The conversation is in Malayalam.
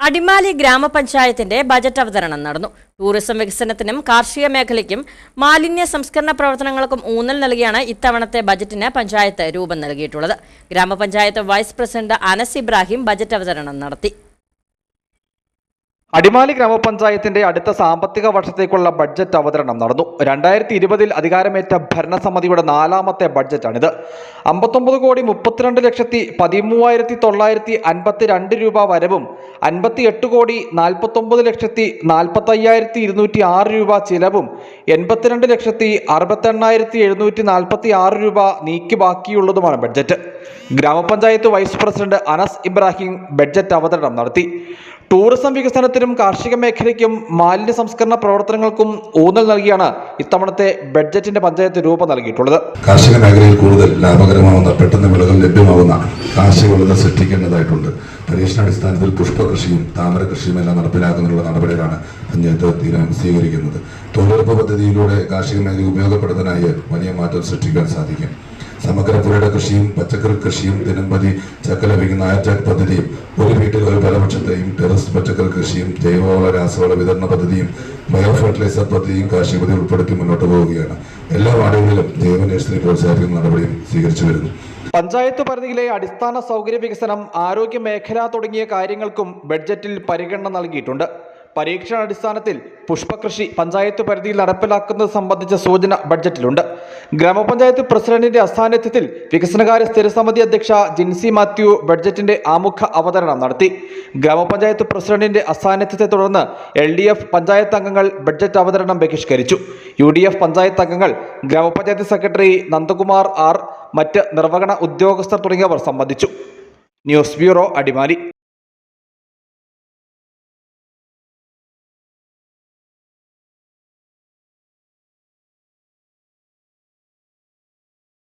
അടിമാലി ഗ്രാമപഞ്ചായത്തിന്റെ ബജറ്റ് അവതരണം നടന്നു. ടൂറിസം വികസനത്തിനും കാർഷിക മേഖലയ്ക്കും മാലിന്യ സംസ്കരണ പ്രവർത്തനങ്ങൾക്കും ഊന്നൽ നൽകിയാണ് ഇത്തവണത്തെ ബജറ്റിന് പഞ്ചായത്ത് രൂപം നൽകിയിട്ടുള്ളത്. ഗ്രാമപഞ്ചായത്ത് vice president Anas Ibrahim budget അവതരണം നടത്തി. അടിമാലി ഗ്രാമപഞ്ചായത്തിന്റെ അടുത്ത സാമ്പത്തിക വർഷത്തേക്കുള്ള ബഡ്ജറ്റ് അവതരണം നടന്നു. രണ്ടായിരത്തി ഇരുപതിൽ അധികാരമേറ്റ ഭരണസമിതിയുടെ നാലാമത്തെ ബഡ്ജറ്റാണിത്. അമ്പത്തൊമ്പത് കോടി മുപ്പത്തിരണ്ട് ലക്ഷത്തി പതിമൂവായിരത്തി തൊള്ളായിരത്തി അൻപത്തി രണ്ട് രൂപ വരവും അൻപത്തി എട്ട് കോടി നാൽപ്പത്തൊമ്പത് ലക്ഷത്തി നാൽപ്പത്തി അയ്യായിരത്തി ഇരുന്നൂറ്റി ആറ് രൂപ ചിലവും എൺപത്തിരണ്ട് ലക്ഷത്തി അറുപത്തെണ്ണായിരത്തി എഴുന്നൂറ്റി നാൽപ്പത്തി ആറ് രൂപ നീക്കി ബാക്കിയുള്ളതുമാണ് ബഡ്ജറ്റ്. ഗ്രാമപഞ്ചായത്ത് vice president Anas Ibrahim budget അവതരണം നടത്തി. ടൂറിസം വികസനത്തിനും കാർഷിക മേഖലയ്ക്കും മാലിന്യ സംസ്കരണ പ്രവർത്തനങ്ങൾക്കും ഊന്നൽ നൽകിയാണ് ഇത്തവണത്തെ ബഡ്ജറ്റിന്റെ പഞ്ചായത്ത് രൂപം നൽകിയിട്ടുള്ളത്. കാർഷിക മേഖലയിൽ കൂടുതൽ ലാഭകരമാവുന്ന പെട്ടെന്ന് വിളകൾ ലഭ്യമാവുന്ന കാർഷിക വിളകൾ സൃഷ്ടിക്കേണ്ടതായിട്ടുണ്ട്. പരീക്ഷണാടിസ്ഥാനത്തിൽ പുഷ്പകൃഷിയും താമര കൃഷിയും എല്ലാം നടപ്പിലാക്കുന്നതിനുള്ള നടപടികളാണ് പഞ്ചായത്ത് തീരുമാനം സ്വീകരിക്കുന്നത്. തൊഴിലുറപ്പ് പദ്ധതിയിലൂടെ കാർഷിക മേഖല ഉപയോഗപ്പെടുത്താനായി വലിയ മാറ്റം സൃഷ്ടിക്കാൻ സാധിക്കും. സമഗ്ര പുരയുടെ കൃഷിയും പച്ചക്കറി കൃഷിയും ദിനംപതി ചക്ക ലഭിക്കുന്ന ആറ്റാക് പദ്ധതിയും ഒരു വീട്ടിൽ ഒരു ഫലവൃക്ഷത്തെയും ടെറസ് പച്ചക്കറി കൃഷിയും ജൈവവള രാസവള വിതരണ പദ്ധതിയും ബയോ ഫെർട്ടിലൈസർ പദ്ധതിയും കാർഷിക പദ്ധതി ഉൾപ്പെടുത്തി മുന്നോട്ട് പോവുകയാണ്. എല്ലാ വാർഡുകളിലും ജൈവ നഴ്സറി പ്രോത്സാഹിപ്പിക്കുന്ന നടപടിയും സ്വീകരിച്ചു വരുന്നു. പഞ്ചായത്ത് പരിധിയിലെ അടിസ്ഥാന സൗകര്യ വികസനം ആരോഗ്യ മേഖല തുടങ്ങിയ കാര്യങ്ങൾക്കും ബഡ്ജറ്റിൽ പരിഗണന നൽകിയിട്ടുണ്ട്. പരീക്ഷണാടിസ്ഥാനത്തിൽ പുഷ്പകൃഷി പഞ്ചായത്ത് പരിധിയിൽ നടപ്പിലാക്കുന്നത് സംബന്ധിച്ച സൂചന ബഡ്ജറ്റിലുണ്ട്. ഗ്രാമപഞ്ചായത്ത് പ്രസിഡന്റിന്റെ അസാന്നിധ്യത്തിൽ വികസനകാര്യ സ്ഥിരസമിതി അധ്യക്ഷ ജിൻസി മാത്യു ബഡ്ജറ്റിന്റെ ആമുഖ അവതരണം നടത്തി. ഗ്രാമപഞ്ചായത്ത് പ്രസിഡന്റിന്റെ അസാന്നിധ്യത്തെ തുടർന്ന് എൽ ഡി എഫ് പഞ്ചായത്ത് അംഗങ്ങൾ ബഡ്ജറ്റ് അവതരണം ബഹിഷ്കരിച്ചു. യു ഡി എഫ് പഞ്ചായത്ത് അംഗങ്ങൾ ഗ്രാമപഞ്ചായത്ത് സെക്രട്ടറി നന്ദകുമാർ ആർ മറ്റ് നിർവഹണ ഉദ്യോഗസ്ഥർ തുടങ്ങിയവർ സംബന്ധിച്ചു. News bureau Adimali.